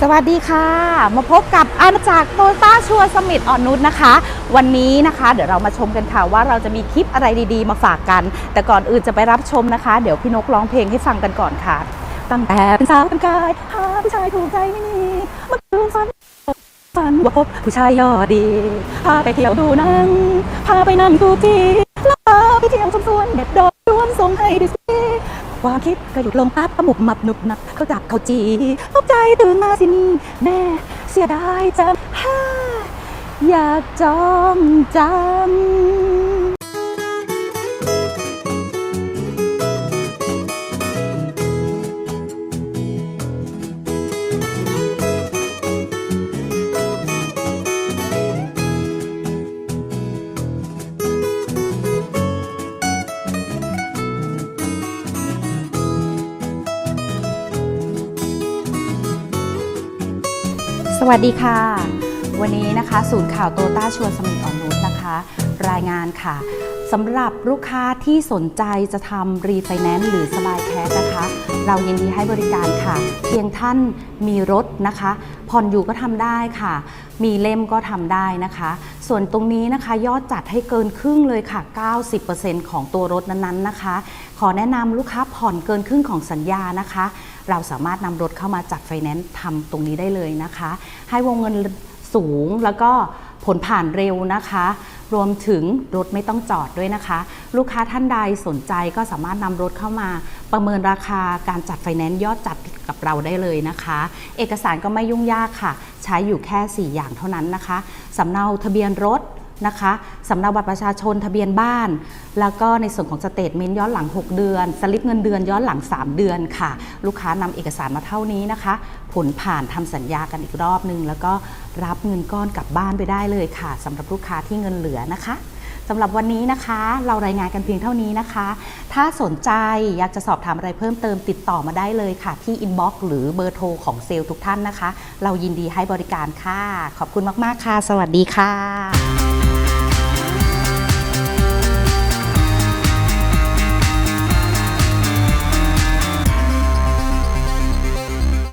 สวัสดีค่ะ มาพบกับอาณาจักรโตต้าชัวสมิธอ่อนนุชนะคะ วันนี้นะคะ เดี๋ยวเรามาชมกันค่ะว่าเราจะมีคลิปอะไรดีๆ มาฝากกัน แต่ก่อนอื่นจะไปรับชมนะคะ เดี๋ยวพี่นกร้องเพลงให้ฟังกันก่อนค่ะ ตั้งแต่เป็นสาวเป็นกายหาผู้ชายถูกใจไม่มีเมื่อคืนฝันฝันว่าพบผู้ชายยอดดีพาไปเที่ยวดูนังพาไปนั่งดูทีแล้วพาไปเที่ยวชมสวนเด็ดดอกรวมส่งให้ดูสิ ความคิดก็หยุดลงปั๊บประมุบมับหนุบหนับเขาจับเขาจีตกใจตื่นมาสินี่แม่เสียดายจังฮ่าอยากจองจัง สวัสดีค่ะ วันนี้นะคะ ศูนย์ข่าวโตต้าชวนสมิธอ่อนนุชนะคะ รายงานค่ะสำหรับลูกค้าที่สนใจจะทำรีไฟแนนซ์หรือสบายแคสนะคะ เรายินดีให้บริการค่ะ เพียงท่านมีรถนะคะ ผ่อนอยู่ก็ทำได้ค่ะ มีเล่มก็ทำได้นะคะ ส่วนตรงนี้นะคะยอดจัดให้เกินครึ่งเลยค่ะ 90%ของตัวรถนั้นๆนะคะ ขอแนะนำลูกค้าผ่อนเกินครึ่งของสัญญานะคะ เราสามารถนำรถเข้ามาจัดไฟแนนซ์ทำตรงนี้ได้เลยนะคะ ให้วงเงินสูงแล้วก็ผลผ่านเร็วนะคะ รวมถึงรถไม่ต้องจอดด้วยนะคะ ลูกค้าท่านใดสนใจก็สามารถนำรถเข้ามา ประเมินราคาการจัดไฟแนนซ์ยอดจัดกับเราได้เลยนะคะ เอกสารก็ไม่ยุ่งยากค่ะ ใช้อยู่แค่ 4 อย่างเท่านั้นนะคะสำเนาทะเบียนรถ นะคะสำเนาบัตรประชาชนทะเบียนบ้าน แล้วก็ในส่วนของสเตทเมนต์ย้อนหลัง 6 เดือน สลิปเงินเดือนย้อนหลัง 3 เดือนค่ะ ลูกค้านำเอกสารมาเท่านี้นะคะ ผลผ่านทำสัญญากันอีกรอบนึง แล้วก็รับเงินก้อนกลับบ้านไปได้เลยค่ะสำหรับลูกค้าที่เงินเหลือนะคะสำหรับวันนี้นะคะ เรารายงานกันเพียงเท่านี้นะคะ ถ้าสนใจอยากจะสอบถามอะไรเพิ่มเติมติดต่อมาได้เลยค่ะ ที่อินบ็อกซ์หรือเบอร์โทรของเซลล์ทุกท่านนะคะ เรายินดีให้บริการค่ะ ขอบคุณมาก ๆ ค่ะ สวัสดีค่ะ